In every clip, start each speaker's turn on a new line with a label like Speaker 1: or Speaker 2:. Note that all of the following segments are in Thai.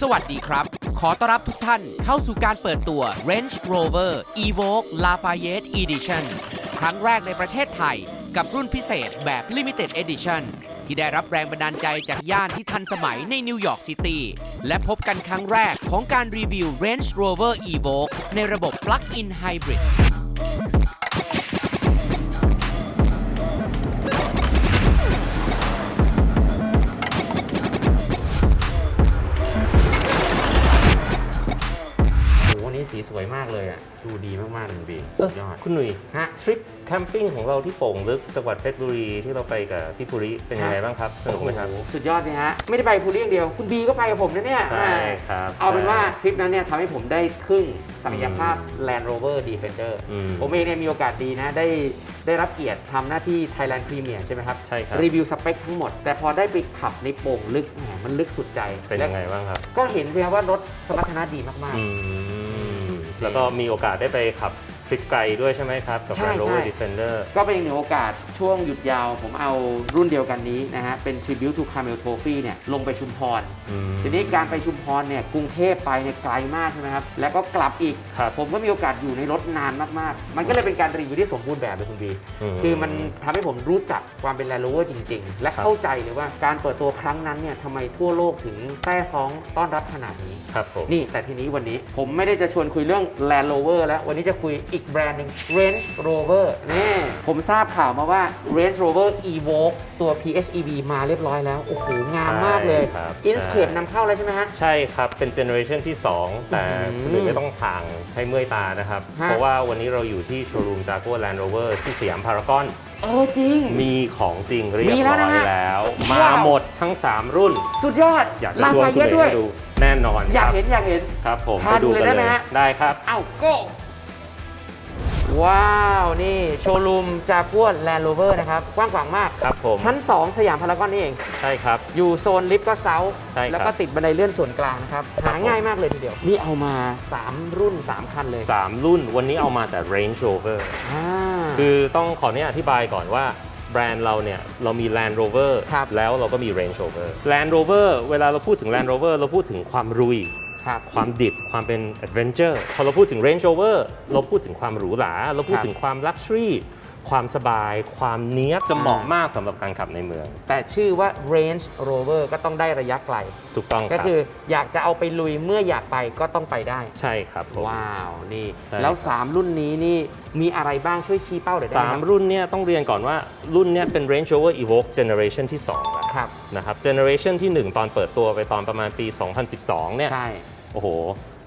Speaker 1: สวัสดีครับ ขอต้อนรับทุกท่านเข้าสู่การเปิดตัว Range Rover Evoque Lafayette Edition ครั้งแรกในประเทศไทย กับรุ่นพิเศษแบบ Limited Edition ที่ได้รับแรงบันดาลใจจากย่านที่ทันสมัยในนิวยอร์กซิตี้และพบกันครั้งแรกของการรีวิว Range Rover Evoque ในระบบ Plug-in Hybrid
Speaker 2: ดูดีมากๆเลยคุณบี
Speaker 3: เอ
Speaker 2: สุ
Speaker 3: อ
Speaker 2: ดยอด
Speaker 3: คุณหนุ่ย
Speaker 2: ฮะ
Speaker 3: ทริปแคมปิ้งของเราที่โป่งลึกจังหวัดเพชรบุรีที่เราไปกับพี่ภูริเป็นยังไง
Speaker 2: ฮะ
Speaker 3: บ้างครับสนุกไหมครับ
Speaker 2: โอ้โหสุดยอดเลยฮะ ไม่ได้ไปภูเรียงเดียว คุณบีก็ไปกับผมนะเนี่ย
Speaker 3: ใช่ครับ
Speaker 2: เอาเป็นว่า
Speaker 3: ใช่
Speaker 2: ทริปนั้นเนี่ยทำให้ผมได้ครึ่งศักยภาพ
Speaker 3: อืม
Speaker 2: Land Rover Defender
Speaker 3: อืม
Speaker 2: ผมเองเนี่ยมีโอกาสดีนะ ได้ได้รับเกียรติทำหน้าที่ Thailand Premier ใช่ไหมครับ
Speaker 3: ใช่ครับ
Speaker 2: รีวิวสเปคทั้งหมด แต่พอได้ไปขับในโป่งลึกแหมมันลึกสุดใจ
Speaker 3: เป็นยังไงบ้างครับ
Speaker 2: ก็เห็นสิครับว่ารถสมรรถนะดีมาก
Speaker 3: อืม แล้วก็มีโอกาสได้ไปขับ ทริปไกลด้วยใช่ไหมครับ กับ
Speaker 2: ใช่
Speaker 3: Land Rover
Speaker 2: ใช่
Speaker 3: Defender
Speaker 2: ๆก็เป็นอีกหนึ่งโอกาสช่วงหยุดยาว ผมเอารุ่นเดียวกันนี้นะฮะเป็น Tribute to Camel Trophy เนี่ยลงไปชุมพร
Speaker 3: อืม
Speaker 2: ทีนี้การไปชุมพรเนี่ยกรุงเทพไปเนี่ยไกลมากใช่ไหมครับ แล้วก็กลับอีก
Speaker 3: ครับ
Speaker 2: ผมก็มีโอกาสอยู่ในรถนานมาก ๆ มันก็เลยเป็นการรีวิวที่สมบูรณ์แบบเลยคุณบี คือมันทำให้ผมรู้จักความเป็นแลนด์โรเวอร์จริง ๆ และ
Speaker 3: ครับ
Speaker 2: เข้าใจเลยว่าการเปิดตัวครั้งนั้นเนี่ยทำไมทั่วโลกถึงแต้ซ้องต้อนรับขนาดนี้
Speaker 3: ครับผม
Speaker 2: นี่แต่ทีนี้วันนี้ผมไม่ได้จะชวนคุยเรื่อง Land Rover แล้ว วันนี้จะคุยอีกแบรนด์หนึ่ง Range Rover นี่ผมทราบข่าวมาว่า Range Rover Evoque ตัว PHEV มาเรียบร้อยแล้ว โอ้โห งามมากเลย
Speaker 3: ใช่ครับ
Speaker 2: Inkscape นำเข้าแล้วใช่ไหมฮะ
Speaker 3: ใช่ครับ เป็นเจเนอเรชันที่ 2 แต่
Speaker 2: อืม
Speaker 3: คุณหนุ่ยไม่ต้องห่างให้เมื่อยตานะครับ
Speaker 2: ฮะ
Speaker 3: เพราะว่าวันนี้เราอยู่ที่โชว์รูมจากัวแลนด์โรเวอร์ที่สยามพารากอน
Speaker 2: เออจริง
Speaker 3: มีของจริงเรียบ
Speaker 2: มีแล้ว
Speaker 3: ร้
Speaker 2: นะ
Speaker 3: อย
Speaker 2: ฮะ
Speaker 3: แล้ว
Speaker 2: ว้าม
Speaker 3: มาหมดทั้ง 3 รุ่น
Speaker 2: สุดยอด
Speaker 3: อยากจะ
Speaker 2: ลา
Speaker 3: ชวน
Speaker 2: ฟา
Speaker 3: คุณ
Speaker 2: เย
Speaker 3: เอ๋
Speaker 2: ด้วย
Speaker 3: ให้ดูแน่นอน
Speaker 2: อยาก
Speaker 3: ครับ
Speaker 2: เห็นอยากเห็น
Speaker 3: ครับผม
Speaker 2: พาดูเลยได้ไหมฮะ
Speaker 3: ได้ครับ
Speaker 2: เอ้าโก้ ว้าว นี่โชว์รูมจากัวแลนด์โรเวอร์นะครับ กว้างขวางมาก
Speaker 3: ครับผม
Speaker 2: ชั้น 2 สยามพารากอนนี่เอง
Speaker 3: ใช่ครับ
Speaker 2: อยู่โซนลิฟต์ก็เซา
Speaker 3: ใช่ครับ
Speaker 2: แล้วก็ติดบันไดเลื่อนส่วนกลางนะครับ
Speaker 3: ครับ
Speaker 2: หาง่ายมากเลยทีเดียว นี่เอามา 3 รุ่น 3 คันเลย
Speaker 3: 3รุ่นวันนี้เอามาแต่ Range Rover
Speaker 2: อ่า
Speaker 3: คือต้องขออนุญาตอธิบายก่อนว่าแบรนด์เราเนี่ย เรามี Land Rover
Speaker 2: ครับ
Speaker 3: แล้วเราก็มี Range Rover Land Rover เวลาเราพูดถึง Land Rover เราพูดถึงความรุย
Speaker 2: ครับ
Speaker 3: ความดิบความเป็น Adventure พอเราพูดถึง Range Rover เราพูดถึงความหรูหราเราพูด
Speaker 2: ครับ
Speaker 3: ถึงความ Luxury ความสบาย ความเนี้ยบจะเหมาะ
Speaker 2: อ่าม
Speaker 3: มากสำหรับการขับในเมือง
Speaker 2: แต่ชื่อว่า Range Rover ก็ต้องได้ระยะไกล
Speaker 3: ถูกต้องค
Speaker 2: ก็
Speaker 3: รับ
Speaker 2: คืออยากจะเอาไปลุยเมื่ออยากไปก็ต้องไปได้
Speaker 3: ใช่ครับผม
Speaker 2: ว้าวนี่
Speaker 3: ใช่
Speaker 2: แล้ว
Speaker 3: ครับ
Speaker 2: 3รุ่นนี้นี่มีอะไรบ้างช่วยชี้เป้าหน่อยได้ไหม
Speaker 3: สามรุ่นเนี่ยต้องเรียนก่อนว่ารุ่นเนี่ยเป็น Range Rover Evoque Generation ที่2แล้ว
Speaker 2: ครับ
Speaker 3: นะครับ Generation ที่ 1 ตอนเปิดตัวไปตอนประมาณปี 2012 เนี่ย
Speaker 2: ใช่
Speaker 3: โอ้โห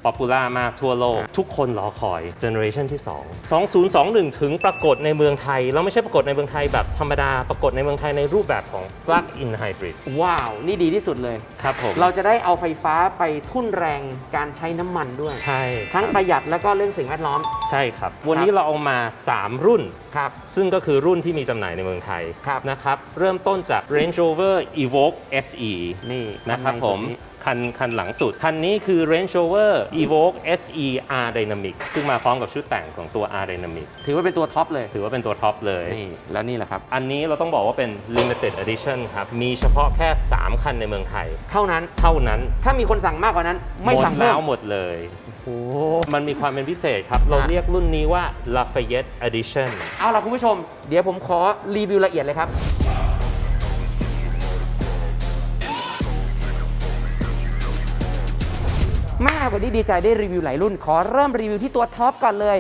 Speaker 3: ป๊อปปูล่ามากทั่วโลก
Speaker 2: ครับ
Speaker 3: ทุกคนรอคอย Generation ที่ 2 2021 ถึงปรากฏในเมืองไทย แล้วไม่ใช่ปรากฏในเมืองไทยแบบธรรมดา ปรากฏในเมืองไทยในรูปแบบของ Plug-in Hybrid
Speaker 2: ว้าว นี่ดีที่สุดเลย
Speaker 3: ครับผม
Speaker 2: เราจะได้เอาไฟฟ้าไปทุ่นแรงการใช้น้ำมันด้วย
Speaker 3: ใช่
Speaker 2: ทั้ง
Speaker 3: ค
Speaker 2: ป
Speaker 3: รับ
Speaker 2: ระหยัดแล้วก็เรื่องสิ่งแวดล้อม
Speaker 3: ใช่ครับ วันนี้เราเอามา 3 รุ่น
Speaker 2: ครับ
Speaker 3: ซึ่งก็คือรุ่นที่มีจำหน่ายในเมืองไทย
Speaker 2: ครับ
Speaker 3: นะครับ เริ่มต้นจาก Range Rover Evoque SE
Speaker 2: นี่
Speaker 3: นะครับ
Speaker 2: ข้างใน
Speaker 3: ผม
Speaker 2: ตัวนี้
Speaker 3: คันคันหลังสุด คันนี้คือ Range Rover Evoque SE R Dynamic ซึ่งมาพร้อมกับชุดแต่งของตัว R Dynamic
Speaker 2: ถือว่าเป็นตัวท็อปเลย
Speaker 3: ถือว่าเป็นตัวท็อปเลย
Speaker 2: นี่ แล้วนี่แหละครับ
Speaker 3: อันนี้เราต้องบอกว่าเป็น Limited Edition ครับ มีเฉพาะแค่ 3 คันในเมืองไทย
Speaker 2: เท่านั้น
Speaker 3: เท่านั้น
Speaker 2: ถ้ามีคนสั่งมากกว่านั้น ไม่
Speaker 3: หมด
Speaker 2: สั่ง
Speaker 3: แล้
Speaker 2: เพิ่
Speaker 3: ว
Speaker 2: ม
Speaker 3: หมดเลย
Speaker 2: โอ้
Speaker 3: มันมีความเป็นพิเศษครับ เรา
Speaker 2: ฮะ
Speaker 3: เรียกรุ่นนี้ว่า Lafayette Edition
Speaker 2: เอาล่ะคุณผู้ชม เดี๋ยวผมขอรีวิวละเอียดเลยครับ มากวันนี้ดีใจได้รีวิวหลายรุ่น ขอเริ่มรีวิวที่ตัวท็อปก่อนเลย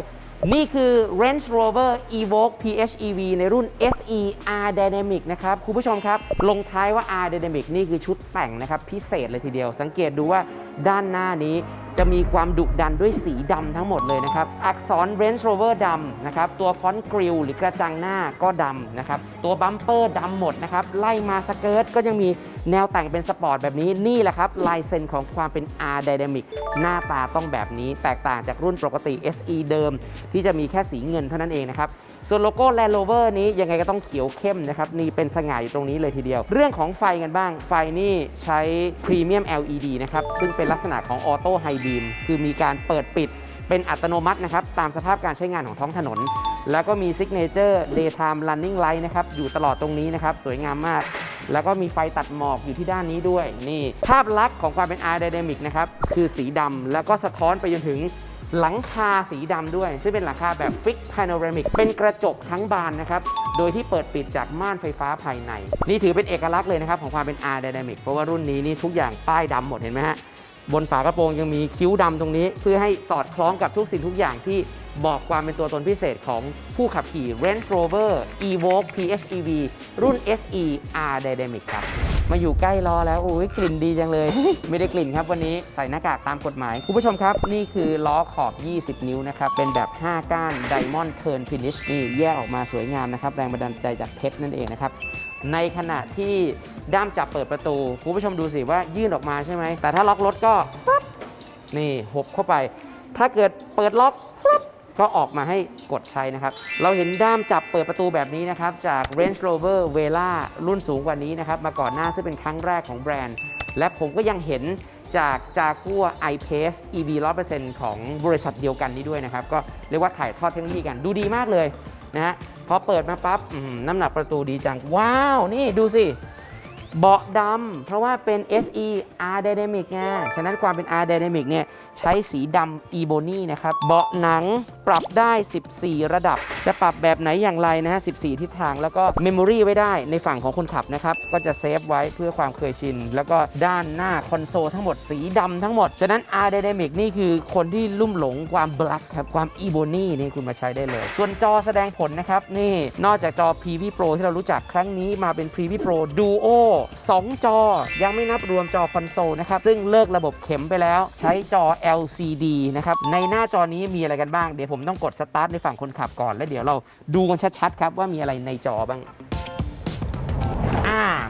Speaker 2: นี่คือ Range Rover Evoque PHEV ในรุ่น SE R Dynamic นะครับ คุณผู้ชมครับ ลงท้ายว่า R Dynamic นี่คือชุดแต่งนะครับ พิเศษเลยทีเดียว สังเกตดูว่าด้านหน้านี้ จะมีความดุดันด้วยสีดำทั้งหมดเลยนะครับ อักษร Range Rover ดำนะครับ ตัวฟอนต์กริลหรือกระจังหน้าก็ดำนะครับ ตัวบัมเปอร์ดำหมดนะครับ ไล่มาสเกิร์ตก็ยังมีแนวแต่งเป็นสปอร์ตแบบนี้ นี่แหละครับ ลายเซ็นของความเป็น R Dynamic หน้าตาต้องแบบนี้ แตกต่างจากรุ่นปกติ SE เดิม ที่จะมีแค่สีเงินเท่านั้นเองนะครับ ส่วนโลโก้ Land Rover นี้ยังไงก็ต้องเขียวเข้มนะครับนี่เป็นสง่าอยู่ตรงนี้เลยทีเดียว เรื่องของไฟกันบ้าง ไฟนี่ใช้ Premium LED นะครับซึ่งเป็นลักษณะของ Auto High Beam คือมีการเปิดปิดเป็นอัตโนมัตินะครับตามสภาพการใช้งานของท้องถนน แล้วก็มี Signature Daytime Running Light นะครับอยู่ตลอดตรงนี้นะครับสวยงามมาก แล้วก็มีไฟตัดหมอกอยู่ที่ด้านนี้ด้วยนี่ ภาพลักษณ์ของความเป็น R Dynamic นะครับคือสีดำแล้วก็สะท้อนไปจนถึง หลังคาสีดำด้วย ซึ่งเป็นหลังคาแบบฟิกพาโนรามิกเป็นกระจกทั้งบานนะครับ โดยที่เปิดปิดจากม่านไฟฟ้าภายใน นี่ถือเป็นเอกลักษณ์เลยนะครับ ของความเป็น R Dynamic เพราะว่ารุ่นนี้นี่ทุกอย่างป้ายดำหมดเห็นไหมฮะบนฝากระโปรงยังมีคิ้วดำตรงนี้ เพื่อให้สอดคล้องกับทุกสิ่งทุกอย่างที่ บอกความเป็นตัวตนพิเศษของผู้ขับขี่ Range Rover Evoque PHEV รุ่น SE R Dynamic ครับ มาอยู่ใกล้ล้อแล้ว โอ้ยกลิ่นดีจังเลย ไม่ได้กลิ่นครับวันนี้ใส่หน้ากากตามกฎหมาย คุณผู้ชมครับ นี่คือล้อขอบ 20 นิ้วนะครับ เป็นแบบ 5 ก้าน Diamond Turn Finish นี่แยกออกมาสวยงามนะครับ แรงบันดาลใจจากเพชรนั่นเองนะครับ ในขณะที่ด้ามจับเปิดประตู คุณผู้ชมดูสิว่ายื่นออกมาใช่ไหม แต่ถ้าล็อกรถก็ นี่หบเข้าไป ถ้าเกิดเปิดล็อกปั๊บ ก็ออกมาให้กดใช้นะครับ เราเห็นด้ามจับเปิดประตูแบบนี้นะครับ จาก Range Rover Vela รุ่นสูงกว่านี้นะครับ มาก่อนหน้าซึ่งเป็นครั้งแรกของแบรนด์ และผมก็ยังเห็นจาก Jaguar I-Pace EV 100%ของบริษัทเดียวกันนี้ด้วยนะครับ ก็เรียกว่าถ่ายทอดเทคโนโลยีกันดูดีมากเลยนะฮะพอเปิดมาปั๊บน้ำหนักประตูดีจัง ว้าว นี่ดูสิ เบาะดำเพราะว่าเป็น SE R Dynamic ไงฉะนั้นความเป็น R Dynamic เนี่ยใช้สีดำ Ebony นะครับ เบาะหนังปรับได้ 14 ระดับ จะปรับแบบไหนอย่างไรนะฮะ 14 ทิศทางแล้วก็ Memory ไว้ได้ในฝั่งของคนขับนะครับ ก็จะเซฟไว้เพื่อความเคยชิน แล้วก็ด้านหน้าคอนโซลทั้งหมดสีดำทั้งหมด ฉะนั้น R Dynamic นี่คือคนที่ลุ่มหลงความ Black ครับความ Ebony นี่คุณมาใช้ได้เลย ส่วนจอแสดงผลนะครับนี่นอกจากจอ PV Pro ที่เรารู้จักครั้งนี้มาเป็น PV Pro Duo 2 จอ ยังไม่นับรวมจอคอนโซลนะครับ ซึ่งเลิกระบบเข็มไปแล้ว ใช้จอ LCD นะครับ ในหน้าจอนี้มีอะไรกันบ้าง เดี๋ยวผมต้องกดสตาร์ทในฝั่งคนขับก่อน แล้วเดี๋ยวเราดูกันชัดๆครับว่ามีอะไรในจอบ้าง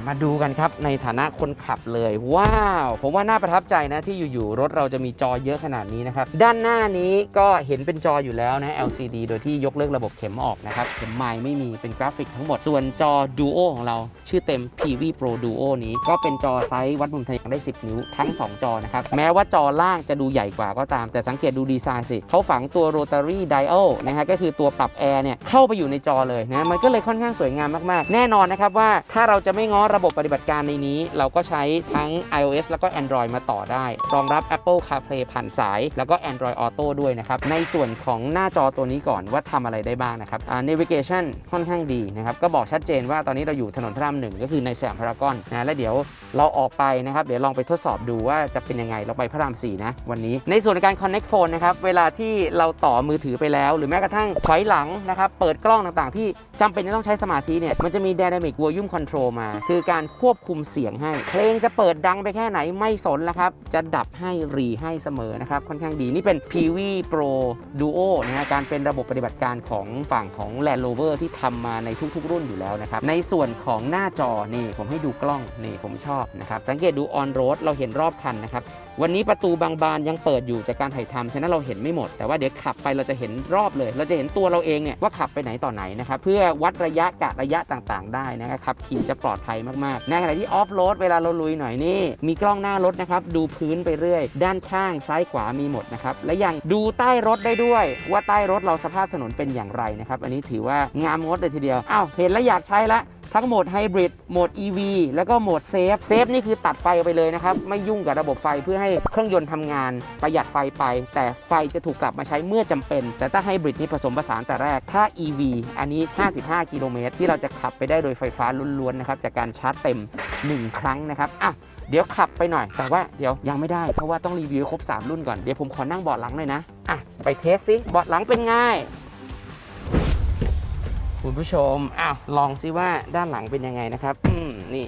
Speaker 2: มาดูกันครับในฐานะคนขับเลย ว้าว ผมว่าน่าประทับใจนะที่อยู่ๆรถเราจะมีจอเยอะขนาดนี้นะครับ ด้านหน้านี้ก็เห็นเป็นจออยู่แล้วนะ LCD โดยที่ยกเลิกระบบเข็มออกนะครับ เข็มไม้ไม่มีเป็นกราฟิกทั้งหมด ส่วนจอ Duo ของเรา ชื่อเต็ม PV Pro Duo นี้ก็เป็นจอไซส์วัดมุมทะยังได้ 10 นิ้วทั้ง 2 จอนะครับ แม้ว่าจอล่างจะดูใหญ่กว่าก็ตาม แต่สังเกตดูดีไซน์สิเขาฝังตัว Rotary Dial นะฮะก็คือตัวปรับแอร์เนี่ยเข้าไปอยู่ในจอเลยนะมันก็เลยค่อนข้างสวยงามมากๆ แน่นอนนะครับว่าถ้าเราจะไม่ง้อระบบปฏิบัติการในนี้ เราก็ใช้ทั้ง iOS แล้วก็ Android มาต่อได้ รองรับ Apple CarPlay ผ่านสาย แล้วก็ Android Auto ด้วยนะครับ ในส่วนของหน้าจอตัวนี้ก่อนว่าทำอะไรได้บ้างนะครับ navigation ค่อนข้างดีนะครับ ก็บอกชัดเจนว่าตอนนี้เราอยู่ถนนพระรามหนึ่งก็คือในสยามพารากอนนะแล้วเดี๋ยวเราออกไปนะครับ เดี๋ยวลองไปทดสอบดูว่าจะเป็นยังไงเราไปพระราม4นะวันนี้ ในส่วนในการ connect phone นะครับเวลาที่เราต่อมือถือไปแล้ว หรือแม้กระทั่งถอยหลังนะครับเปิดกล้องต่างๆ ที่จำเป็นจะต้องใช้สมาธิเนี่ยมันจะมี dynamic volume control มาคือการควบคุมเสียงให้ เพลงจะเปิดดังไปแค่ไหนไม่สนแล้วครับ จะดับให้รีให้เสมอนะครับ ค่อนข้างดีนี่เป็น PV Pro Duo นะฮะการเป็นระบบปฏิบัติการของฝั่งของ Land Rover ที่ทำมาในทุกๆ รุ่นอยู่แล้วนะครับ ในส่วนของหน้าจอนี่ผมให้ดูกล้องนี่ผมชอบนะครับ สังเกตดู on road เราเห็นรอบคันนะครับ วันนี้ประตูบางบานยังเปิดอยู่จากการถ่ายทำฉะนั้นเราเห็นไม่หมด แต่ว่าเดี๋ยวขับไปเราจะเห็นรอบเลย เราจะเห็นตัวเราเองเนี่ยว่าขับไปไหนต่อไหนนะครับเพื่อวัดระยะกะระยะต่างๆ ได้นะครับขับขี่จะปลอดภัยมากๆ ในขณะที่ออฟโรดเวลาเราลุยหน่อยนี่มีกล้องหน้ารถนะครับดูพื้นไปเรื่อย ด้านข้างซ้ายขวามีหมดนะครับและยังดูใต้รถได้ด้วย ว่าใต้รถเราสภาพถนนเป็นอย่างไรนะครับอันนี้ถือว่างามงดเลยทีเดียวอ้าวเห็นแล้วอยากใช้ละ ทั้งโหมดไฮบริดโหมด EV แล้วก็โหมดเซฟเซฟนี่คือตัดไฟไปเลยนะครับ ไม่ยุ่งกับระบบไฟเพื่อให้เครื่องยนต์ทำงานประหยัดไฟไป แต่ไฟจะถูกกลับมาใช้เมื่อจำเป็น แต่ถ้าไฮบริดนี่ผสมผสานแต่แรก ถ้า EV อันนี้ 55 กิโลเมตรที่เราจะขับไปได้โดยไฟฟ้าล้วนๆนะครับจากการชาร์จเต็ม 1 ครั้งนะครับอะเดี๋ยวขับไปหน่อย แต่ว่าเดี๋ยวยังไม่ได้ เพราะว่าต้องรีวิวครบ 3 รุ่นก่อน เดี๋ยวผมขอนั่งเบาะหลังหน่อยนะ อะ ไปเทสสิเบาะหลังเป็นไง คุณผู้ชมอ้าวลองซิว่าด้านหลังเป็นยังไงนะครับ อืมนี่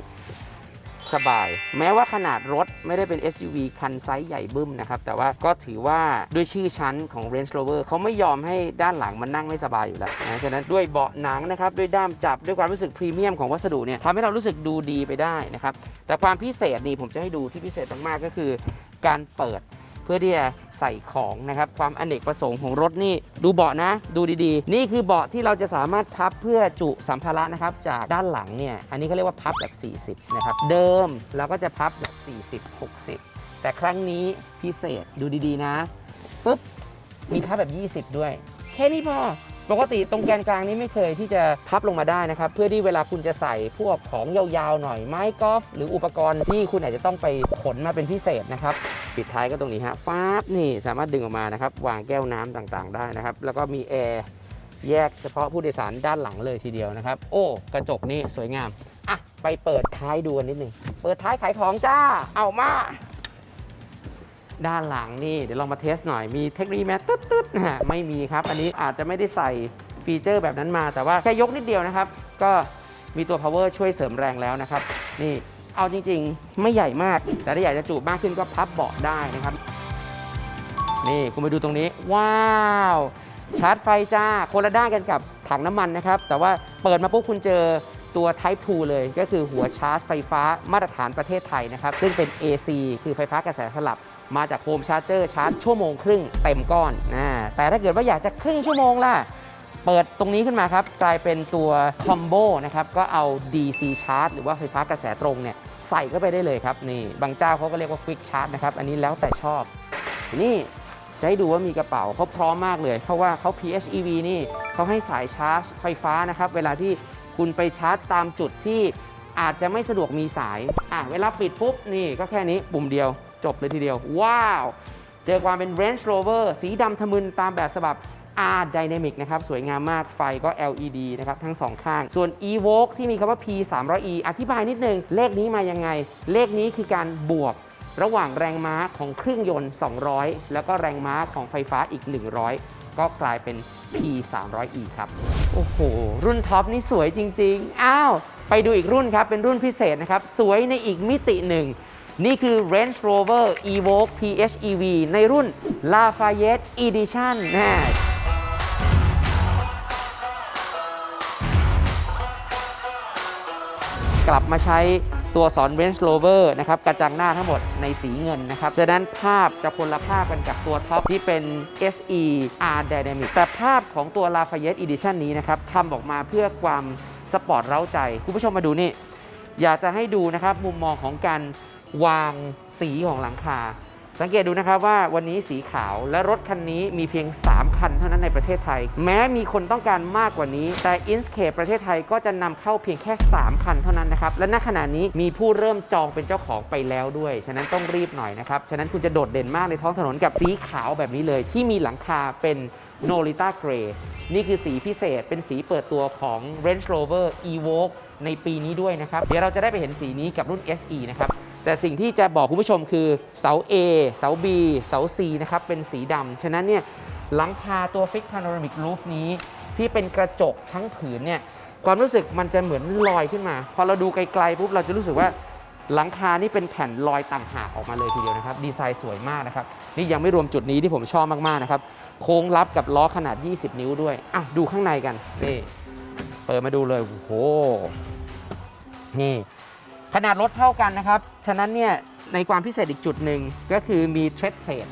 Speaker 2: สบาย แม้ว่าขนาดรถไม่ได้เป็น SUV คันไซส์ใหญ่บึ้มนะครับ แต่ว่าก็ถือว่าด้วยชื่อชั้นของ Range Rover เขาไม่ยอมให้ด้านหลังมันนั่งไม่สบายอยู่แล้วนะฉะนั้นด้วยเบาะหนังนะครับ ด้วยด้ามจับด้วยความรู้สึกพรีเมียมของวัสดุเนี่ยทำให้เรารู้สึกดูดีไปได้นะครับ แต่ความพิเศษนี่ผมจะให้ดูที่พิเศษมากๆก็คือ การเปิด พื่อที่จะใส่ของนะครับความอเนกประสงค์ของรถนี่ดูเบาะนะ ดูดีๆ นี่คือเบาะที่เราจะสามารถพับเพื่อจุสัมภาระนะครับจากด้านหลังเนี่ยอันนี้เขาเรียกว่าพับแบบ 40นะครับเดิมเราก็จะพับแบบ 40 60 แต่ครั้งนี้พิเศษดูดีๆนะปุ๊บมีพับแบบ 20 ด้วย แค่นี้พอ ปกติตรงแกนกลางนี้ไม่เคยที่จะพับลงมาได้นะครับ เพื่อที่เวลาคุณจะใส่พวกของยาวๆหน่อยไม้กอล์ฟหรืออุปกรณ์ที่คุณอาจจะต้องไปขนมาเป็นพิเศษนะครับปิดท้ายก็ตรงนี้ฮะฟ้าบนี่สามารถดึงออกมานะครับ วางแก้วน้ำต่างๆ ได้นะครับ แล้วก็มีแอร์แยกเฉพาะผู้โดยสารด้านหลังเลยทีเดียวนะครับ โอ้กระจกนี่สวยงามอะไปเปิดท้ายดูกันนิดหนึ่งเปิดท้ายขายของจ้าเอามา ด้านหลังนี่เดี๋ยวลองมาเทสหน่อยมีเทคโนโลยีแมตตึ๊ดๆนะฮะไม่มีครับ อันนี้อาจจะไม่ได้ใส่ฟีเจอร์แบบนั้นมา แต่ว่าแค่ยกนิดเดียวนะครับ ก็มีตัว power ช่วยเสริมแรงแล้วนะครับ นี่เอาจริงๆ ไม่ใหญ่มาก แต่ถ้าอยากจะจูบมากขึ้นก็พับเบาะได้นะครับ นี่คุณไปดูตรงนี้ ว้าว ชาร์จไฟจ้า คนละด้านกันกับถังน้ำมันนะครับ แต่ว่าเปิดมาปุ๊บคุณเจอตัว Type 2 เลยก็คือหัวชาร์จไฟฟ้ามาตรฐานประเทศไทยนะครับ ซึ่งเป็น AC คือไฟฟ้ากระแสสลับ มาจากโฮมชาร์เจอร์ชาร์จชั่วโมงครึ่งเต็มก้อนนะแต่ถ้าเกิดว่าอยากจะครึ่งชั่วโมงล่ะ เปิดตรงนี้ขึ้นมาครับ กลายเป็นตัวคอมโบนะครับ ก็เอา DC ชาร์จหรือว่าไฟฟ้ากระแสตรงเนี่ยใส่เข้าไปได้เลยครับ นี่บางเจ้าเขาก็เรียกว่า Quick Charge นะครับ อันนี้แล้วแต่ชอบ นี่จะให้ดูว่ามีกระเป๋าเขาพร้อมมากเลย เพราะว่าเขา PHEV นี่เขาให้สายชาร์จไฟฟ้านะครับ เวลาที่คุณไปชาร์จตามจุดที่อาจจะไม่สะดวกมีสายอะเวลาปิดปุ๊บนี่ก็แค่นี้ปุ่มเดียว จบเลยทีเดียว ว้าว เจอความเป็น Range Rover สีดำทะมึนตามแบบฉบับ R Dynamic นะครับ สวยงามมากไฟก็ LED นะครับ ทั้งสองข้าง ส่วน Evoque ที่มีคำว่า P 3 0 0 E อธิบายนิดนึง เลขนี้มายังไง เลขนี้คือการบวกระหว่างแรงม้าของเครื่องยนต์ 200 แล้วก็แรงม้าของไฟฟ้าอีก 100 ก็กลายเป็น P 3 0 0 E ครับ โอ้โห รุ่นท็อปนี่สวยจริง ๆ อ้าว ไปดูอีกรุ่นครับ เป็นรุ่นพิเศษนะครับ สวยในอีกมิติหนึ่ง นี่คือ Range Rover Evoque PHEV ในรุ่น Lafayette Edition นะกลับมาใช้ตัวสอน Range Rover นะครับกระจังหน้าทั้งหมดในสีเงินนะครับฉะนั้นภาพจะพลภาพกันกับตัวท็อปที่เป็น SE R Dynamic แต่ภาพของตัว Lafayette Edition นี้นะครับทำออกมาเพื่อความสปอร์ตเร้าใจ คุณผู้ชมมาดูนี่ อยากจะให้ดูนะครับมุมมองของการ วางสีของหลังคา สังเกตดูนะครับว่าวันนี้สีขาวและรถคันนี้มีเพียง 3 คันเท่านั้นในประเทศไทย แม้มีคนต้องการมากกว่านี้ แต่ i n s c a p e ประเทศไทยก็จะนำเข้าเพียงแค่ 3 คันเท่านั้นนะครับ และณขณะนี้มีผู้เริ่มจองเป็นเจ้าของไปแล้วด้วย ฉะนั้นต้องรีบหน่อยนะครับ ฉะนั้นคุณจะโดดเด่นมากในท้องถนนกับสีขาวแบบนี้เลย ที่มีหลังคาเป็น n o l i t a Grey นี่คือสีพิเศษเป็นสีเปิดตัวของ Range Rover Evoque ในปีนี้ด้วยนะครับ เดี๋ยวเราจะได้ไปเห็นสีนี้กับรุ่น SE นะครับ แต่สิ่งที่จะบอกคุณผู้ชมคือเสา A เสา B เสา C นะครับเป็นสีดำฉะนั้นเนี่ยหลังคาตัว Fix Panoramic Roof นี้ที่เป็นกระจกทั้งผืนเนี่ยความรู้สึกมันจะเหมือนลอยขึ้นมา พอเราดูไกลๆปุ๊บเราจะรู้สึกว่าหลังคานี่เป็นแผ่นลอยต่างหากออกมาเลยทีเดียวนะครับ ดีไซน์สวยมากนะครับ นี่ยังไม่รวมจุดนี้ที่ผมชอบมากๆนะครับ โค้งลับกับล้อขนาด 20 นิ้วด้วยอะดูข้างในกัน นี่ เปิดมาดูเลยโอ้โห นี่ ขนาดรถเท่ากันนะครับ ฉะนั้นเนี่ยในความพิเศษอีกจุดหนึ่งก็คือมีเทรดเพลท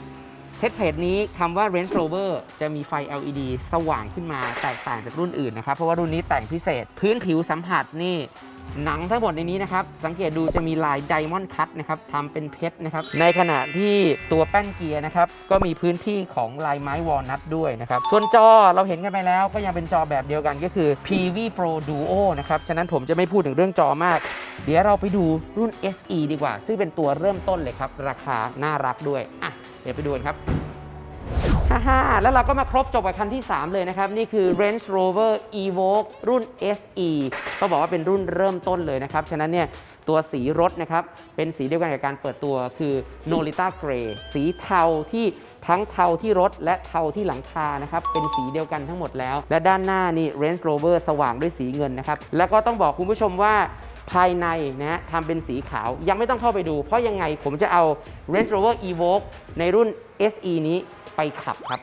Speaker 2: เทสเพจนี้คำว่า Range Rover จะมีไฟ LED สว่างขึ้นมาแตกต่างจากรุ่นอื่นนะครับ เพราะว่ารุ่นนี้แต่งพิเศษ พื้นผิวสัมผัสนี่ หนังทั้งหมดในนี้นะครับ สังเกตดูจะมีลายไดมอนด์คัตนะครับทำเป็นเพชรนะครับ ในขณะที่ตัวแป้นเกียร์นะครับ ก็มีพื้นที่ของลายไม้วอลนัทด้วยนะครับ ส่วนจอเราเห็นกันไปแล้ว ก็ยังเป็นจอแบบเดียวกันก็คือ PV Pro Duo นะครับ ฉะนั้นผมจะไม่พูดถึงเรื่องจอมาก เดี๋ยวเราไปดูรุ่น SE ดีกว่า ซึ่งเป็นตัวเริ่มต้นเลยครับ ราคาน่ารักด้วยอะเดี๋ยวไปดูกันครับ ฮ่าแล้วเราก็มาครบจบกับคันที่ 3 เลยนะครับ นี่คือ Range Rover Evoque รุ่น SE ก็บอกว่าเป็นรุ่นเริ่มต้นเลยนะครับ ฉะนั้นเนี่ยตัวสีรถนะครับ เป็นสีเดียวกันกับการเปิดตัวคือ Nolita Grey สีเทาที่ทั้งเทาที่รถและเทาที่หลังคานะครับ เป็นสีเดียวกันทั้งหมดแล้ว และด้านหน้านี่ Range Rover สว่างด้วยสีเงินนะครับ แล้วก็ต้องบอกคุณผู้ชมว่าภายในนะทำเป็นสีขาวยังไม่ต้องเข้าไปดู เพราะยังไงผมจะเอา Range Rover Evoque ในรุ่น SE นี้ ไปขับครับ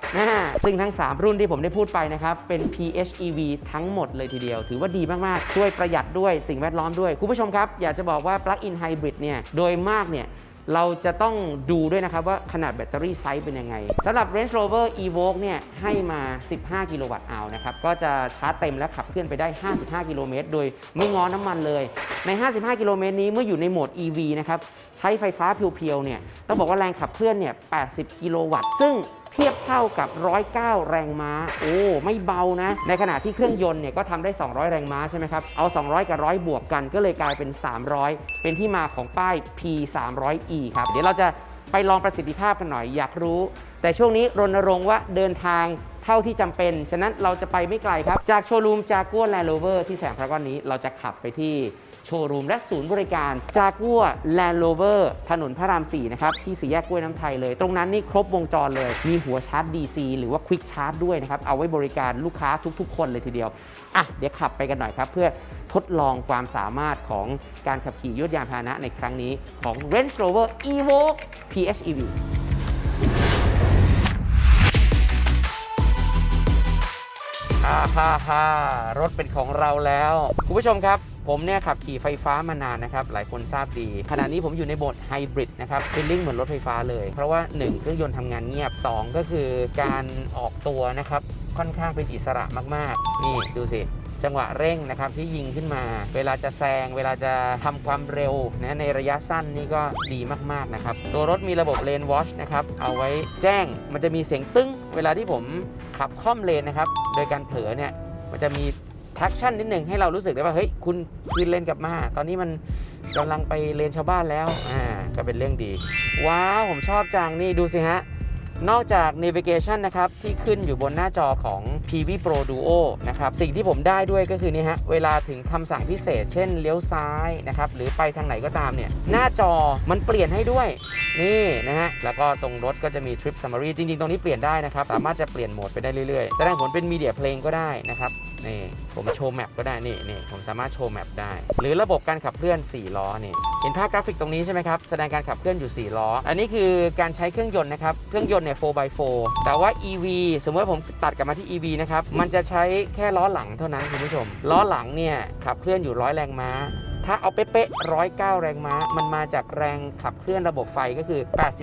Speaker 2: ซึ่งทั้ง 3 รุ่นที่ผมได้พูดไปนะครับ เป็น PHEV ทั้งหมดเลยทีเดียว ถือว่าดีมาก ๆ ช่วยประหยัดด้วยสิ่งแวดล้อมด้วย คุณผู้ชมครับ อยากจะบอกว่า Plug-in Hybrid เนี่ย โดยมากเนี่ยเราจะต้องดูด้วยนะครับว่าขนาดแบตเตอรี่ไซส์เป็นยังไงสำหรับ Range Rover Evoque เนี่ยให้มา 15 กิโลวัตต์อานะครับ ก็จะชาร์จเต็มและขับเคลื่อนไปได้ 55 กิโลเมตร โดยไม่ง้อน้ำมันเลย ใน 55 กิโลเมตรนี้เมื่ออยู่ในโหมด EV นะครับ ใช้ไฟฟ้าเพียวๆเนี่ยต้องบอกว่าแรงขับเคลื่อนเนี่ย 80 กิโลวัตต์ ซึ่ง เทียบเท่ากับ 109 แรงม้า โอ้ ไม่เบานะ ในขณะที่เครื่องยนต์เนี่ยก็ทำได้ 200 แรงม้าใช่ไหมครับ เอา 200 กับ 100 บวกกันก็เลยกลายเป็น 300 เป็นที่มาของป้าย P 3 0 0 E ครับ เดี๋ยวเราจะไปลองประสิทธิภาพกันหน่อยอยากรู้ แต่ช่วงนี้รณรงค์ว่าเดินทางเท่าที่จำเป็น ฉะนั้นเราจะไปไม่ไกลครับ จากโชว์รูมจากัวแลนด์โรเวอร์ที่แสงพรากอนนี้ เราจะขับไปที่ โชว์รูม และศูนย์บริการจากัวแลนด์โรเวอร์ถนนพระราม 4 นะครับ ที่สี่แยกกล้วยน้ำไทยเลย ตรงนั้นนี่ครบวงจรเลย มีหัวชาร์จ DC หรือว่าควิกชาร์จด้วยนะครับ เอาไว้บริการลูกค้าทุกๆ คนเลยทีเดียว อะ เดี๋ยวขับไปกันหน่อยครับ เพื่อทดลองความสามารถของการขับขี่ยวดยานพาหนะในครั้งนี้ของ Range Rover Evoque PHEV ฮ่าฮ่าฮ่ารถเป็นของเราแล้ว คุณผู้ชมครับ ผมเนี่ยขับขี่ไฟฟ้ามานานนะครับ หลายคนทราบดี ขณะนี้ผมอยู่ในโหมดไฮบริดนะครับฟีลลิ่งเหมือนรถไฟฟ้าเลย เพราะว่า 1 เครื่องยนต์ทำงานเงียบ 2 ก็คือการออกตัวนะครับ ค่อนข้างเป็นอิสระมาก ๆ นี่ดูสิจังหวะเร่งนะครับที่ยิงขึ้นมา เวลาจะแซง เวลาจะทำความเร็วนะในระยะสั้นนี่ก็ดีมากๆนะครับ ตัวรถมีระบบเลนวอชนะครับ เอาไว้แจ้งมันจะมีเสียงตึ้ง เวลาที่ผมขับค่อมเลนนะครับ โดยการเผลอเนี่ยมันจะมี ทักชั่นนิดหนึ่งให้เรารู้สึกได้ว่าเฮ้ยคุณคืนเลนกลับมา ตอนนี้มันกำลังไปเลนชาวบ้านแล้วอ่าก็เป็นเรื่องดี ว้าว ผมชอบจังนี่ดูสิฮะ นอกจาก navigation นะครับ ที่ขึ้นอยู่บนหน้าจอของ PV Pro Duo นะครับ สิ่งที่ผมได้ด้วยก็คือนี่ฮะ เวลาถึงคำสั่งพิเศษ เช่นเลี้ยวซ้ายนะครับ หรือไปทางไหนก็ตามเนี่ย หน้าจอมันเปลี่ยนให้ด้วย นี่นะฮะ แล้วก็ตรงรถก็จะมี Trip Summary จริง ๆ ตรงนี้เปลี่ยนได้นะครับ สามารถจะเปลี่ยนโหมดไปได้เรื่อยๆแสดงผลเป็นมีเดียเพลงก็ได้นะครับ นี่ผมโชว์แมปก็ได้นี่นี่ผมสามารถโชว์แมปได้ หรือระบบการขับเคลื่อน 4 ล้อนี่เห็นภาพกราฟิกตรงนี้ใช่ไหมครับ แสดงการขับเคลื่อนอยู่ 4 ล้อ อันนี้คือการใช้เครื่องยนต์นะครับ เครื่องยนต์เนี่ย 4x4 แต่ว่า EV สมมติว่าผมตัดกลับมาที่ EV นะครับ มันจะใช้แค่ล้อหลังเท่านั้นคุณผู้ชม ล้อหลังเนี่ยขับเคลื่อนอยู่ร้อยแรงม้าถ้าเอาเป๊ะๆ109 แรงม้า มันมาจากแรงขับเคลื่อนระบบไฟก็คือ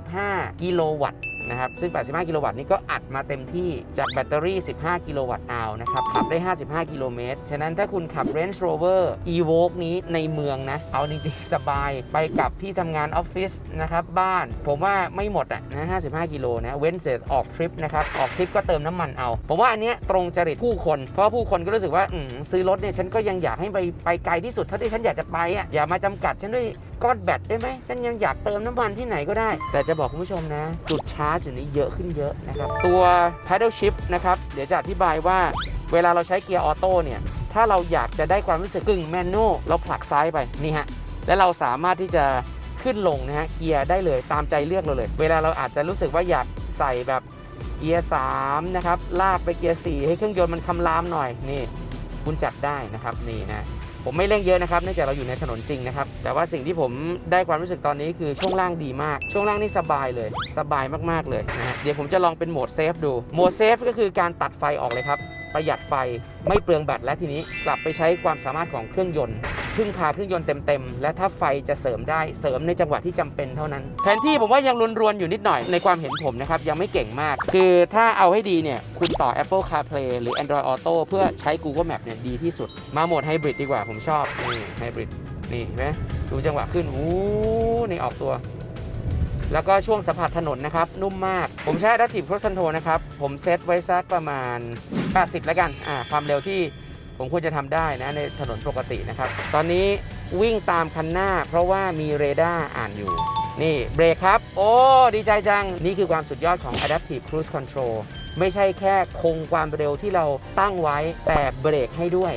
Speaker 2: 85 กิโลวัตต์ นะครับ ซึ่ง 85 กิโลวัตต์นี่ก็อัดมาเต็มที่จากแบตเตอรี่ 15 กิโลวัตต์อาวนะครับ ขับได้ 55 กิโลเมตร ฉะนั้นถ้าคุณขับ Range Rover Evoque นี้ในเมืองนะ เอาจริงๆ สบายไปกลับที่ทำงานออฟฟิศนะครับ บ้าน ผมว่าไม่หมดอะนะ 55 กิโลนะ เว้นเสร็จออกทริปนะครับ ออกทริปก็เติมน้ำมันเอา ผมว่าอันเนี้ยตรงจริตผู้คน เพราะผู้คนก็รู้สึกว่าอืมซื้อรถเนี่ยฉันก็ยังอยากให้ไปไปไกลที่สุดเท่าที่ฉันอยากจะไปอะอย่ามาจำกัดฉันด้วย ก้อนแบตได้ไหมฉันยังอยากเติมน้ำมันที่ไหนก็ได้ แต่จะบอกคุณผู้ชมนะ จุดชาร์จอยู่นี้เยอะขึ้นเยอะนะครับ ตัว paddle shift นะครับ เดี๋ยวจะอธิบายว่าเวลาเราใช้เกียร์ออโต้เนี่ย ถ้าเราอยากจะได้ความรู้สึกกึ่งแมนนวลเราผลักซ้ายไปนี่ฮะ และเราสามารถที่จะขึ้นลงนะฮะเกียร์ได้เลยตามใจเลือกเราเลย เวลาเราอาจจะรู้สึกว่าอยากใส่แบบเกียร์3นะครับลากไปเกียร์4ให้เครื่องยนต์มันคำรามหน่อยนี่คุณจัดได้นะครับนี่นะ ผมไม่เร่งเยอะนะครับเนื่องจากเราอยู่ในถนนจริงนะครับ แต่ว่าสิ่งที่ผมได้ความรู้สึกตอนนี้คือช่วงล่างดีมาก ช่วงล่างนี่สบายเลย สบายมากๆเลยนะฮะเดี๋ยวผมจะลองเป็นโหมดเซฟดูโหมดเซฟก็คือการตัดไฟออกเลยครับ ประหยัดไฟไม่เปลืองแบตและทีนี้กลับไปใช้ความสามารถของเครื่องยนต์พึ่งพาเครื่องยนต์เต็มๆ และถ้าไฟจะเสริมได้เสริมในจังหวะที่จำเป็นเท่านั้น แผนที่ผมว่ายังรวนๆ อยู่นิดหน่อยในความเห็นผมนะครับ ยังไม่เก่งมาก คือถ้าเอาให้ดีเนี่ย คุณต่อ Apple CarPlay หรือ Android Auto เพื่อใช้ Google Map เนี่ยดีที่สุด มาโหมดไฮบริดดีกว่าผมชอบ นี่ไฮบริดนี่เห็นไหมดูจังหวะขึ้นวู้นี่ออกตัว แล้วก็ช่วงสัมผัสถนนนะครับ นุ่มมาก ผมใช้ Adaptive Cruise Control นะครับ ผมเซตไว้สักประมาณ 80 แล้วกันอ่าความเร็วที่ผมควรจะทำได้นะในถนนปกตินะครับ ตอนนี้วิ่งตามคันหน้า เพราะว่ามีเรดาร์อ่านอยู่ นี่เบรกครับ โอ้ ดีใจจัง นี่คือความสุดยอดของ Adaptive Cruise Control ไม่ใช่แค่คงความเร็วที่เราตั้งไว้แต่เบรกให้ด้วย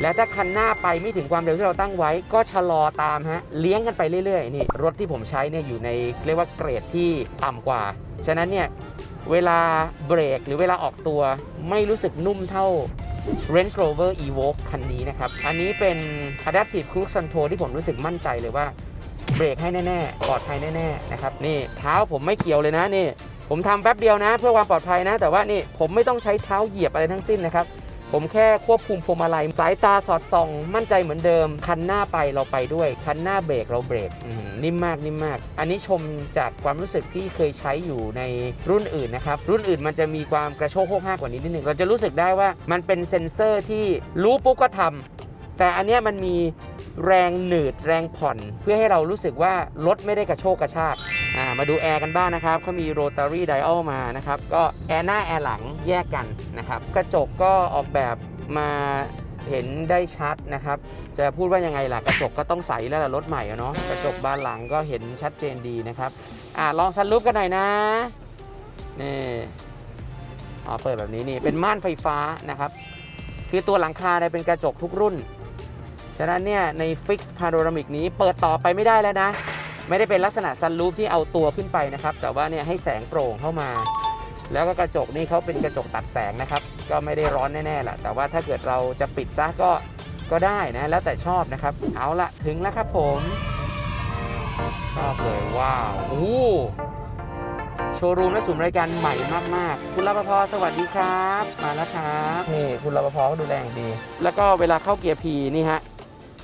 Speaker 2: และถ้าคันหน้าไปไม่ถึงความเร็วที่เราตั้งไว้ ก็ชะลอตามฮะเลี้ยงกันไปเรื่อยๆนี่รถที่ผมใช้เนี่ยอยู่ในเรียกว่าเกรดที่ต่ำกว่า ฉะนั้นเนี่ยเวลาเบรกหรือเวลาออกตัวไม่รู้สึกนุ่มเท่า Range Rover Evoque คันนี้นะครับ อันนี้เป็น Adaptive Cruise Control ที่ผมรู้สึกมั่นใจเลยว่า เบรกให้แน่ ๆ ปลอดภัยแน่ ๆ นะครับ นี่เท้าผมไม่เกี่ยวเลยนะนี่ ผมทำแป๊บเดียวนะ เพื่อความปลอดภัยนะ แต่ว่านี่ผมไม่ต้องใช้เท้าเหยียบอะไรทั้งสิ้นนะครับ ผมแค่ควบคุมพวงมาลัยสายตาสอดส่อง มั่นใจเหมือนเดิม คันหน้าไปเราไปด้วย คันหน้าเบรกเราเบรกนิ่มมากนิ่มมาก อันนี้ชมจากความรู้สึกที่เคยใช้อยู่ในรุ่นอื่นนะครับ รุ่นอื่นมันจะมีความกระโชกโคกห้ากว่านี้นิดนึงเราจะรู้สึกได้ว่ามันเป็นเซ็นเซอร์ที่รู้ปุ๊บก็ทำแต่อันเนี้ยมันมี แรงหนืดแรงผ่อน เพื่อให้เรารู้สึกว่ารถไม่ได้กระโชกกระชากมาดูแอร์กันบ้างนะครับเขามีโรตารี่ไดอัลมานะครับ ก็แอร์หน้าแอร์หลังแยกกันนะครับ กระจกก็ออกแบบมาเห็นได้ชัดนะครับ จะพูดว่ายังไงล่ะ กระจกก็ต้องใสแล้วล่ะรถใหม่เนาะกระจกบานหลังก็เห็นชัดเจนดีนะครับ อ่าลองซันรูปกันหน่อยนะนี่อ๋อเปิดแบบนี้นี่เป็นม่านไฟฟ้านะครับ คือตัวหลังคาเนี่ยเป็นกระจกทุกรุ่น ฉะนั้นเนี่ยในฟิกซ์พาโ o รามิกนี้เปิดต่อไปไม่ได้แล้วนะ ไม่ได้เป็นลักษณะซันรูฟที่เอาตัวขึ้นไปนะครับ แต่ว่าเนี่ยให้แสงโปร่งเข้ามา แล้วก็กระจกนี่เขาเป็นกระจกตัดแสงนะครับ ก็ไม่ได้ร้อนแน่ๆแหละแต่ว่าถ้าเกิดเราจะปิดซะก็ก็ได้นะ แล้วแต่ชอบนะครับ เอาละถึงแล้วครับผมชอบเลยว้าวโอ้โหโชว์รูมและศูนย์บริการใหม่มาก ๆ คุณรปภสวัสดีครับ มาแล้วครับ นี่ คุณรปภก็ดูแลอย่างดี แล้วก็เวลาเข้าเกียร์ P นี่ฮะ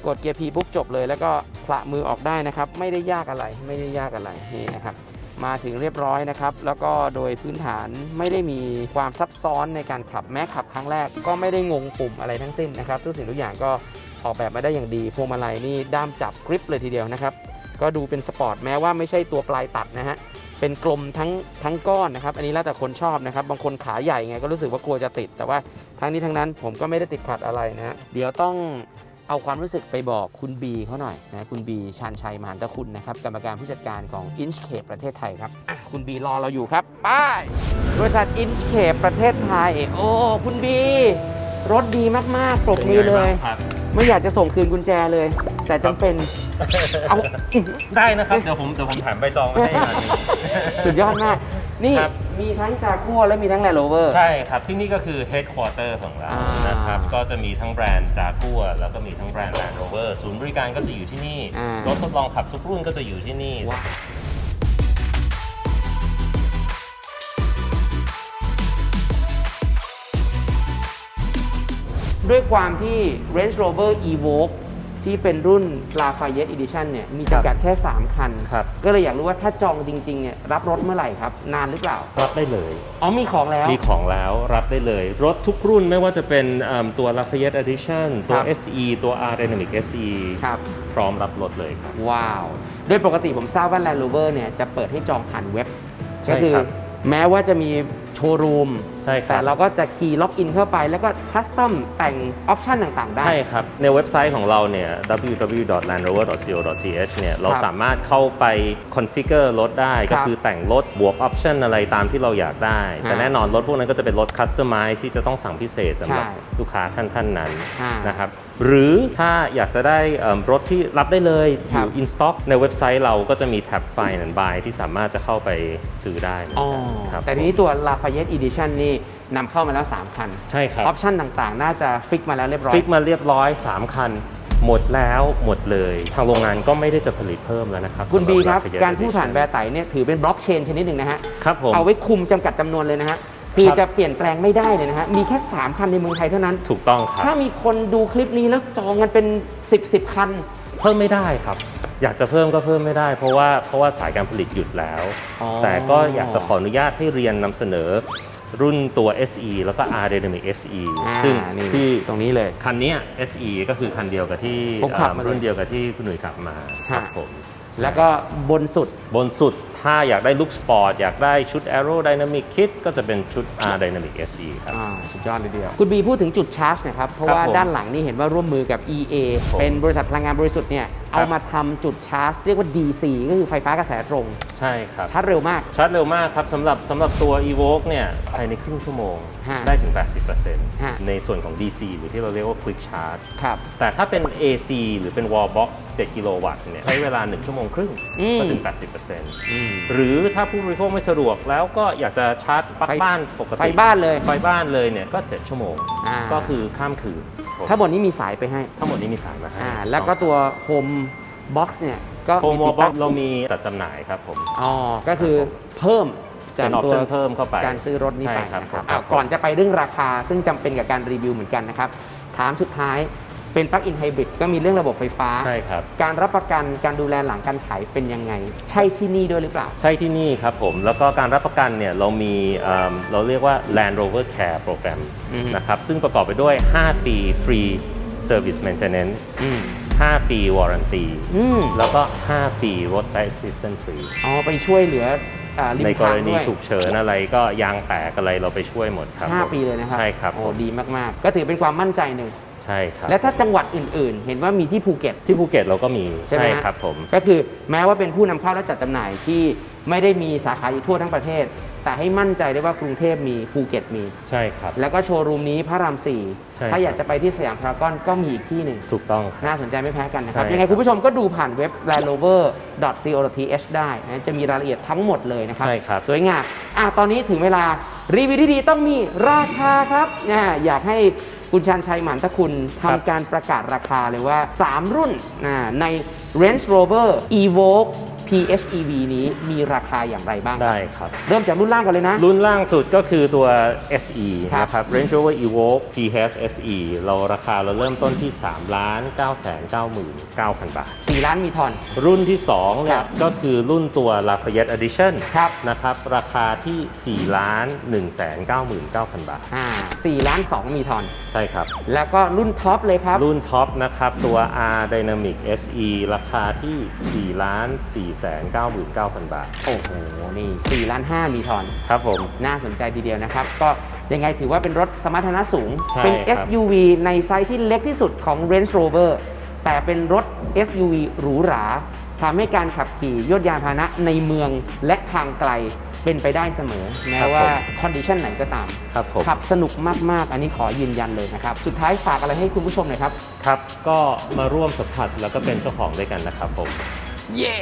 Speaker 2: กดเกียร์ P ปุ๊บจบเลย แล้วก็พละมือออกได้นะครับ ไม่ได้ยากอะไรไม่ได้ยากอะไรนี่นะครับ มาถึงเรียบร้อยนะครับ แล้วก็โดยพื้นฐานไม่ได้มีความซับซ้อนในการขับแม้ขับครั้งแรก ก็ไม่ได้งงปุ่มอะไรทั้งสิ้นนะครับ ทุกสิ่งทุกอย่างก็ออกแบบมาได้อย่างดีพวงมาลัยนี่ด้ามจับกริปเลยทีเดียวนะครับ ก็ดูเป็นสปอร์ตแม้ว่าไม่ใช่ตัวปลายตัดนะฮะเป็นกลมทั้งทั้งก้อนนะครับ อันนี้แล้วแต่คนชอบนะครับ บางคนขาใหญ่ไงก็รู้สึกว่ากลัวจะติด แต่ว่าทั้งนี้ทั้งนั้นผมก็ไม่ได้ติดขัดอะไรนะฮะเดี๋ยวต้อง เอาความรู้สึกไปบอกคุณบีเขาหน่อยนะคุณบีชาญชัยมหันตคุณนะครับกรรมการผู้จัดการของ Inchcape ประเทศไทยครับอะคุณบีรอเราอยู่ครับ ไป้ายบริษัท Inchcape ประเทศไทย โอ้ คุณบี รถดีมากๆปรบมือเลย
Speaker 3: ครับ
Speaker 2: ไม่อยากจะส่งคืนกุญแจเลย แต่จำเป็นเอา
Speaker 3: ได้นะครับ เดี๋ยวผมเดี๋ยวผมแถมใบจองไว้ให้อีกอันหนึง
Speaker 2: สุดยอดมาก นี่
Speaker 3: ครับ
Speaker 2: มีทั้งจากัวและมีทั้งแลนด์โรเวอร์
Speaker 3: ใช่ครับ ที่นี่ก็คือ headquarter ของเรา
Speaker 2: อ่าน
Speaker 3: นะครับ ก็จะมีทั้งแบรนด์จากัวแล้วก็มีทั้งแบรนด์ Land Rover ศูนย์บริการก็จะอยู่ที่นี่
Speaker 2: อ่าร
Speaker 3: ถทดลองขับทุกรุ่นก็จะอยู่ที่นี่
Speaker 2: ว้าว ด้วยความที่ Range Rover Evoque ที่เป็นรุ่น Lafayette Edition เนี่ยมีจำกัดแค่ 3 คัน
Speaker 3: ครับ
Speaker 2: ก็เลยอยากรู้ว่าถ้าจองจริงๆเนี่ยรับรถเมื่อไหร่ครับ นานหรือเปล่า
Speaker 3: รับได้เลย
Speaker 2: อ๋อมีของแล้ว
Speaker 3: มีของแล้วรับได้เลย รถทุกรุ่นไม่ว่าจะเป็นเอิ่มตัว Lafayette Edition ตัว
Speaker 2: ครับ
Speaker 3: SE ตัว R Dynamic SE
Speaker 2: ครับ
Speaker 3: พร้อมรับรถเลยครับ
Speaker 2: ว้าว โดยปกติผมทราบว่า Land Rover เนี่ยจะเปิดให้จองผ่านเว็บ
Speaker 3: ใช่
Speaker 2: ก็คือ
Speaker 3: ครับ
Speaker 2: แม้ว่าจะมีโชว์รูม
Speaker 3: ใช่ค
Speaker 2: แต่
Speaker 3: รับ
Speaker 2: เราก็จะคีย์ล็อกอินเข้าไป แล้วก็คัสตอมแต่งออปชันต่างๆ ได้
Speaker 3: ใช่ครับ ในเว็บไซต์ของเราเนี่ย www.landrover.co.th เนี่ยเรา
Speaker 2: ครับ
Speaker 3: สามารถเข้าไป configure รถได้
Speaker 2: ครั
Speaker 3: ก็
Speaker 2: บ
Speaker 3: คือแต่งรถบวก option อะไรตามที่เราอยากได้ แต่
Speaker 2: ฮะ
Speaker 3: แน่นอนรถพวกนั้นก็จะเป็นรถ customize ที่จะต้องสั่งพิเศษสำหรับ
Speaker 2: ใช่
Speaker 3: ลูกค้าท่านท่านๆนั้น
Speaker 2: อ่าน
Speaker 3: นะครับหรือถ้าอยากจะได้เอิ่มรถที่รับได้เลยอ
Speaker 2: ครับ
Speaker 3: ยู่ in stock ในเว็บไซต์เราก็จะมีแท็บ find and buy ที่สามารถจะเข้าไปซื้อได้เหมือน
Speaker 2: อ๋อ
Speaker 3: กันครับ
Speaker 2: แต่ทีนี้ตัว Lafayette Edition นี่นำเข้ามาแล้ว 3 คัน
Speaker 3: ใช่ครับ
Speaker 2: ออปชันต่างๆ น่าจะฟิกมาแล้วเรียบร้อย
Speaker 3: ฟิกมาเรียบร้อย 3 คัน หมดแล้วหมดเลย ทางโรงงานก็ไม่ได้จะผลิตเพิ่มแล้วนะครับ
Speaker 2: คุณบีครับ
Speaker 3: สำห Lafayette
Speaker 2: การพูดผ่าน
Speaker 3: Edition
Speaker 2: แวร์ไตเนี่ยถือเป็นบล็อกเชนชนิดหนึ่งนะฮะ
Speaker 3: ครับผม
Speaker 2: เอาไว้คุมจำกัดจำนวนเลยนะฮะคือ
Speaker 3: ครับ
Speaker 2: จะเปลี่ยนแปลงไม่ได้เลยนะฮะ มีแค่ 3 คันในเมืองไทยเท่านั้น
Speaker 3: ถูกต้องครับ
Speaker 2: ถ้ามีคนดูคลิปนี้แล้วจองกันเป็น 10 10คัน
Speaker 3: เพิ่มไม่ได้ครับ อยากจะเพิ่มก็เพิ่มไม่ได้ เพราะว่าเพราะว่าสายการผลิตหยุดแล้ว
Speaker 2: อ๋อ
Speaker 3: แต่ก็อยากจะขออนุญาตให้เรียนนำเสนอรุ่นตัว SE แล้วก็ R Dynamic SE
Speaker 2: อ่า
Speaker 3: ซึ่ง
Speaker 2: นี่
Speaker 3: ที่
Speaker 2: ตรงนี้เลย
Speaker 3: คันเนี้ย SE ก็คือคันเดียวกับที่
Speaker 2: ผมขับมา
Speaker 3: เอ่อรุ่นเดียวกับที่คุณหนุ่ยขับมาครับ
Speaker 2: ฮะ
Speaker 3: ผม
Speaker 2: แล้วก็บนสุด
Speaker 3: บนสุด ถ้าอยากได้ลุคสปอร์ตอยากได้ชุด Aero Dynamic Kit ก็จะเป็นชุด R Dynamic SE ครับ
Speaker 2: อ่าสุดยอดเลยเดียว คุณบีพูดถึงจุดชาร์จหนะครับ เพราะ
Speaker 3: ครับ
Speaker 2: ว่า
Speaker 3: ผม
Speaker 2: ด้านหลังนี่เห็นว่าร่วมมือกับ EA
Speaker 3: ผม
Speaker 2: เป็นบริษัทพลังงานบริสุทธิ์เนี่ย
Speaker 3: ครับ
Speaker 2: เอามาทำจุดชาร์จ เรียกว่า DC ก็คือไฟฟ้ากระแสตรง
Speaker 3: ใช่ครับ
Speaker 2: ชาร์จเร็วมาก
Speaker 3: ชาร์จเร็วมากครับสำหรับสำหรับตัว Evoque เนี่ยภายในครึ่งชั่วโมง
Speaker 2: ฮะ
Speaker 3: ได้ถึง
Speaker 2: ฮะ
Speaker 3: 80%ในส่วนของ DC หรือที่เราเรียกว่า Quick Charge
Speaker 2: ครับ
Speaker 3: แต่ถ้าเป็น AC หรือเป็น Wall Box 7 กิโลวัตต์เนี่ยใช้เวลา 1 ชั่วโมงครึ่ง
Speaker 2: อืม
Speaker 3: ก็ถึง 80%หรือถ้าผู้บริโภคไม่สะดวกแล้วก็อยากจะชาร์จปลั๊ก
Speaker 2: ไฟ
Speaker 3: บ้านปกติ
Speaker 2: ไฟบ้านเลย
Speaker 3: ไฟบ้านเลยเนี่ยก็ 7 ชั่วโมง
Speaker 2: อ่า
Speaker 3: ก็คือข้ามคืนผม
Speaker 2: ทั้งหมดนี้มีสายไปให้
Speaker 3: ทั้งหมดนี้มีสายมาให้
Speaker 2: อ่าแล้วก็ตัว Home Box เนี่ยก็
Speaker 3: โฮม
Speaker 2: มี
Speaker 3: วอ
Speaker 2: ติ
Speaker 3: ล
Speaker 2: ด
Speaker 3: บ็
Speaker 2: ตั้
Speaker 3: องกเรามีจัดจำหน่ายครับผม
Speaker 2: อ๋อก็คือเพิ่ม
Speaker 3: เป็
Speaker 2: จาก
Speaker 3: นออป
Speaker 2: ตัว
Speaker 3: ชั่นเพิ่มเข้าไป
Speaker 2: การซื้อรถนี้ไป
Speaker 3: ใช่ครับ
Speaker 2: นะครับ
Speaker 3: ผม
Speaker 2: อะก่อนจะไปเรื่องราคาซึ่งจำเป็นกับการรีวิวเหมือนกันนะครับ ถามสุดท้าย เป็นปลั๊กอินไฮบริดก็มีเรื่องระบบไฟฟ้า
Speaker 3: ใช่ครับ
Speaker 2: การรับประกันการดูแลหลังการขายเป็นยังไง ใช่ที่นี่ด้วยหรือเปล่า
Speaker 3: ใช่ที่นี่ครับผม แล้วก็การรับประกันเนี่ยเรามีเอิ่มเราเรียกว่า Land Rover Care Program
Speaker 2: อืม
Speaker 3: นะครับ ซึ่งประกอบไปด้วย 5 ปี Free Service Maintenance
Speaker 2: อืม
Speaker 3: 5 ปี warranty
Speaker 2: อืม
Speaker 3: แล้วก็ 5 ปี roadside assistance free
Speaker 2: อ๋อไปช่วยเหลืออ่าริม
Speaker 3: ในก
Speaker 2: ทารง
Speaker 3: ณี
Speaker 2: ด้วย
Speaker 3: ฉุกเฉินอะไรก็ยางแตกอะไรเราไปช่วยหมดครับ
Speaker 2: ห้า
Speaker 3: ผม
Speaker 2: ปีเลยนะครับ
Speaker 3: ใช่ครับ
Speaker 2: โอ้
Speaker 3: ผม
Speaker 2: ดีมาก ๆ ก็ถือเป็นความมั่นใจหนึ่ง
Speaker 3: ใช่ครับ
Speaker 2: และถ้าจังหวัดอื่นๆ เห็นว่ามีที่ภูเก็ต
Speaker 3: ที่ภูเก็ตเราก็มี
Speaker 2: ใช่ไหมฮะ
Speaker 3: ครับผม
Speaker 2: ก็คือแม้ว่าเป็นผู้นำเข้าและจัดจำหน่ายที่ไม่ได้มีสาขาอยู่ทั่วทั้งประเทศ แต่ให้มั่นใจได้ว่ากรุงเทพมีภูเก็ตมี
Speaker 3: ใช่ครับ
Speaker 2: แล้วก็โชว์รูมนี้พระรามสี่
Speaker 3: ใช่
Speaker 2: ถ้า
Speaker 3: ครับ
Speaker 2: อยากจะไปที่สยามพารากอนก็มีอีกที่หนึ่ง
Speaker 3: ถูกต้องครับ
Speaker 2: น่าสนใจไม่แพ้กันนะครับ
Speaker 3: ใช่
Speaker 2: ยังไง
Speaker 3: ครับ
Speaker 2: คุณผู้ชมก็ดูผ่านเว็บ landrover.co.th ได้นะจะมีรายละเอียดทั้งหมดเลยนะครับ
Speaker 3: ใช่ครับ
Speaker 2: สวยงามอะตอนนี้ถึงเวลารีวิวที่ดีต้องมีราคาครับนะอยากให้ คุณชันชัยหมันทคุณ
Speaker 3: ครับ
Speaker 2: ทำการประกาศราคาเลยว่า 3 รุ่นนะใน Range Rover Evoque PHEV นี้มีราคาอย่างไรบ้าง
Speaker 3: ได้ครับ
Speaker 2: เริ่มจากรุ่นล่างก่อนเลยนะ
Speaker 3: รุ่นล่างสุดก็คือตัว SE
Speaker 2: ครับ
Speaker 3: นะครับ Range Rover Evoque PHEV SE เราราคาเราเริ่มต้นที่ 3 ล้าน9 9 9 9 0 0 บาท
Speaker 2: 4 ล้านมีทอน
Speaker 3: รุ่นที่2เนี่
Speaker 2: ครั
Speaker 3: ย
Speaker 2: บ
Speaker 3: ก็คือรุ่นตัว Lafayette Edition
Speaker 2: ครับ
Speaker 3: นะครับ ราคาที่ 4 ล้าน1 9 9 9 0 0 บาท
Speaker 2: อ่า4ล้าน2มีทอน
Speaker 3: ใช่ครับ
Speaker 2: แล้วก็รุ่นท็อปเลยครับ
Speaker 3: รุ่นท็อปนะครับ ตัว R Dynamic SE ราคาที่4ล้าน4 9 9 9 0 0 บาท
Speaker 2: โอ้โห นี่4ล้าน5มีทอน
Speaker 3: ครับผม
Speaker 2: น่าสนใจทีเดียวนะครับ ก็ยังไงถือว่าเป็นรถสมรรถนะสูง
Speaker 3: ใช่
Speaker 2: เป็น
Speaker 3: ครับ
Speaker 2: SUV ในไซส์ที่เล็กที่สุดของ Range Rover แต่เป็นรถ SUV หรูหราทำให้การขับขี่ยวดยานพาหนะในเมืองและทางไกลเป็นไปได้เสมอแม้ว่าคอนดิชันไหนก็ตาม
Speaker 3: ครับผม
Speaker 2: ขับสนุกมาก ๆ อันนี้ขอยืนยันเลยนะครับ สุดท้ายฝากอะไรให้คุณผู้ชมหน่อยครับ
Speaker 3: ครับ ก็มาร่วมสัมผัสแล้วก็เป็นเจ้าของด้วยกันนะครับผม
Speaker 2: เย้